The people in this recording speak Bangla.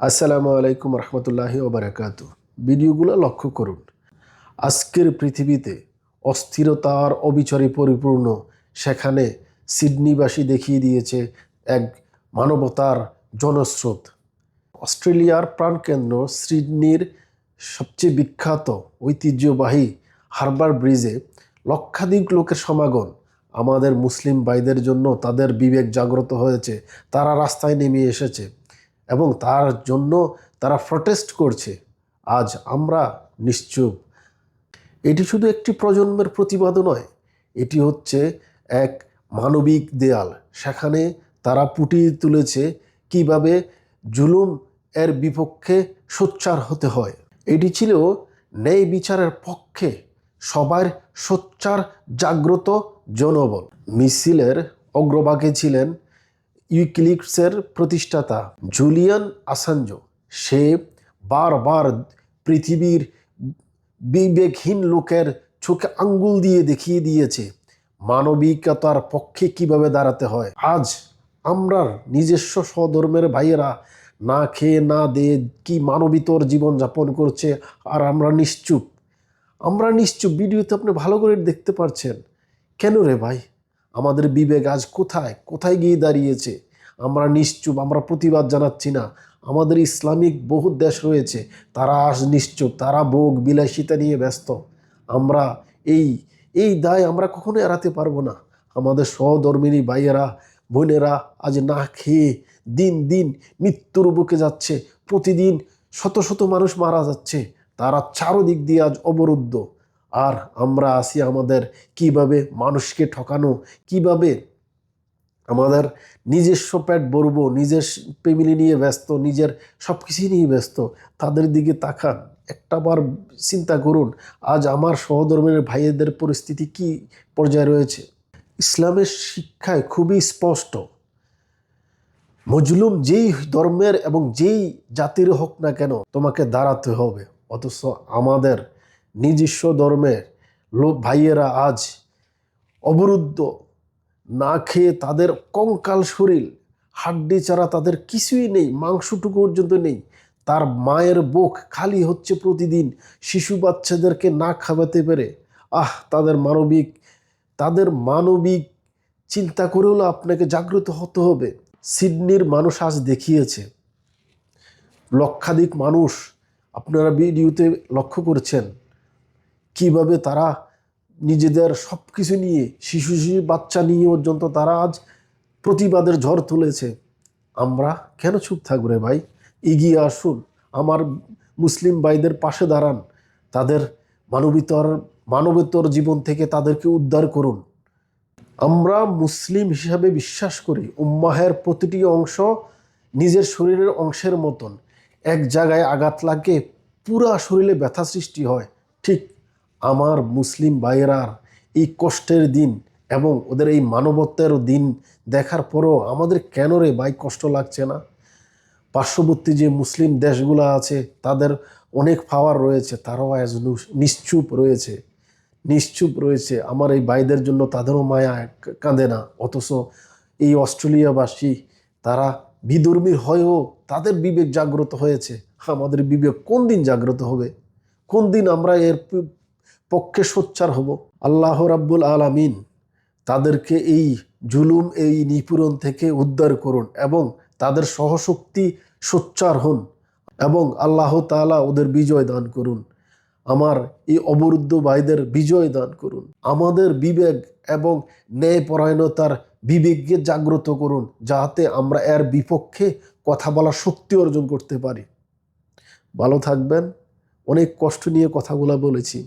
আসসালামু আলাইকুম রহমতুল্লাহি ওবরাকাতু ভিডিওগুলো লক্ষ্য করুন। আজকের পৃথিবীতে অস্থিরতার অবিচরে পরিপূর্ণ সেখানে সিডনিবাসী দেখিয়ে দিয়েছে এক মানবতার জনস্রোত। অস্ট্রেলিয়ার প্রাণকেন্দ্র সিডনির সবচেয়ে বিখ্যাত ঐতিহ্যবাহী হারবার ব্রিজে লক্ষাধিক লোকের সমাগম। আমাদের মুসলিম ভাইদের জন্য তাদের বিবেক জাগ্রত হয়েছে। তারা রাস্তায় নেমে এসেছে। এবং তার জন্য তারা প্রটেস্ট করছে। আজ আমরা নিশ্চুপ। এটি শুধু একটি প্রজন্মের প্রতিবাদও নয়, এটি হচ্ছে এক মানবিক দেয়াল। সেখানে তারা পুটিয়ে তুলেছে কীভাবে জুলুম এর বিপক্ষে সোচ্চার হতে হয়। এটি ছিল ন্যায় বিচারের পক্ষে সবার সোচ্চার, জাগ্রত জনবল। মিছিলের অগ্রভাগে ছিলেন ইউক্লিপসের প্রতিষ্ঠাতা জুলিয়ান আসাঞ্জো, সে বারবার পৃথিবীর বিবেকহীন লোকের চোখে আঙ্গুল দিয়ে দেখিয়ে দিয়েছে, মানবিকতার পক্ষে কীভাবে দাঁড়াতে হয়। আজ আমরা নিজস্ব স্বধর্মের ভাইয়েরা না খেয়ে না দিয়ে কি মানবিতর জীবন যাপন করছে, আর আমরা নিশ্চুপ? আমরা নিশ্চুপ, ভিডিওতে আপনি ভালো করে দেখতে পারছেন। কেন রে ভাই? আমাদের বিবেক আজ কোথায়? কোথায় গিয়ে দাঁড়িয়েছে? আমরা নিশ্চুপ, আমরা প্রতিবাদ জানাচ্ছি না। আমাদের ইসলামিক বহু দেশ রয়েছে, তারা আজ নিশ্চুপ, তারা ভোগ বিলাসিতা নিয়ে ব্যস্ত। আমরা এই এই দায় আমরা কখনো এড়াতে পারব না। আমাদের সহধর্মিনী ভাইয়েরা, বোনেরা আজ না খেয়ে দিন দিন মৃত্যুর বুকে যাচ্ছে, প্রতিদিন শত শত মানুষ মারা যাচ্ছে। তারা চারোদিক দিয়ে আজ অবরুদ্ধ। আর আমরা আসি আমাদের কীভাবে মানুষকে ঠকানো, কীভাবে আমাদের নিজস্ব পেট ভরবো, নিজের ফ্যামিলি নিয়ে ব্যস্ত, নিজের সব কিছুই নিয়ে ব্যস্ত, তাদের দিকে তাকান। একটা বার চিন্তা করুন, আজ আমার সহধর্মের ভাইয়েদের পরিস্থিতি কি পর্যায়ে রয়েছে? ইসলামের শিক্ষায় খুবই স্পষ্ট। মজলুম যেই ধর্মের এবং যেই জাতির হোক না কেন, তোমাকে দাঁড়াতে হবে। অথচ আমাদের নিজস্ব ধর্মের লোক ভাইয়েরা আজ অবরুদ্ধ, না খেয়ে তাদের কঙ্কাল শরীর, হাড্ডি ছাড়া তাদের কিছুই নেই, মাংসটুকু পর্যন্ত নেই। তার মায়ের বুক খালি হচ্ছে প্রতিদিন শিশু বাচ্চাদেরকে না খাওয়াতে পেরে। আহ, তাদের মানবিক তাদের মানবিক চিন্তা করে হলো আপনাকে জাগ্রত হতে হবে। সিডনির মানুষ আজ দেখিয়েছে। লক্ষাধিক মানুষ আপনারা ভিডিওতে লক্ষ্য করছেন। কীভাবে তারা নিজেদের সব কিছু নিয়ে, শিশু শিশু বাচ্চা নিয়ে পর্যন্ত তারা আজ প্রতিবাদের ঝড় তুলেছে। আমরা কেন চুপ থাকব রে ভাই? এগিয়ে আসুন। আমার মুসলিম ভাইদের পাশে দাঁড়ান। তাদের মানবিতর, মানবেতর জীবন থেকে তাদেরকে উদ্ধার করুন। আমরা মুসলিম হিসাবে বিশ্বাস করি, উম্মাহের প্রতিটি অংশ নিজের শরীরের অংশের মতন। এক জায়গায় আঘাত লাগে, পুরা শরীরে ব্যথা সৃষ্টি হয়। ঠিক আমার মুসলিম ভাইয়েরার এই কষ্টের দিন এবং ওদের এই মানবত্বের দিন দেখার পরও আমাদের কেন রে ভাই কষ্ট লাগছে না? পার্শ্ববর্তী যে মুসলিম দেশগুলো আছে, তাদের অনেক পাওয়ার রয়েছে, তারাও নু- নিশ্চুপ রয়েছে। নিশ্চুপ রয়েছে। আমার এই ভাইদের জন্য তাদেরও মায়া কাঁদে না। অথচ এই অস্ট্রেলিয়াবাসী, তারা বিধর্মীর হয়েও তাদের বিবেক জাগ্রত হয়েছে। আমাদের বিবেক কোন দিন জাগ্রত হবে? কোন দিন আমরা এর পক্ষে সোচ্চার হব। আল্লাহ রাব্বুল আলামিন তাদেরকে এই জুলুম, এই নিপীড়ন থেকে উদ্ধার করুন এবং তাদের সহশক্তি সোচ্চার হন এবং আল্লাহ তাআলা ওদের বিজয় দান করুন। আমার এই অবরুদ্ধ ভাইদের বিজয় দান করুন। আমাদের বিবেক এবং ন্যায়পরায়ণতার বিবেককে জাগ্রত করুন যাতে আমরা এর বিপক্ষে কথা বলার শক্তি অর্জন করতে পারি। ভালো থাকবেন। অনেক কষ্ট নিয়ে কথাগুলো বলেছি।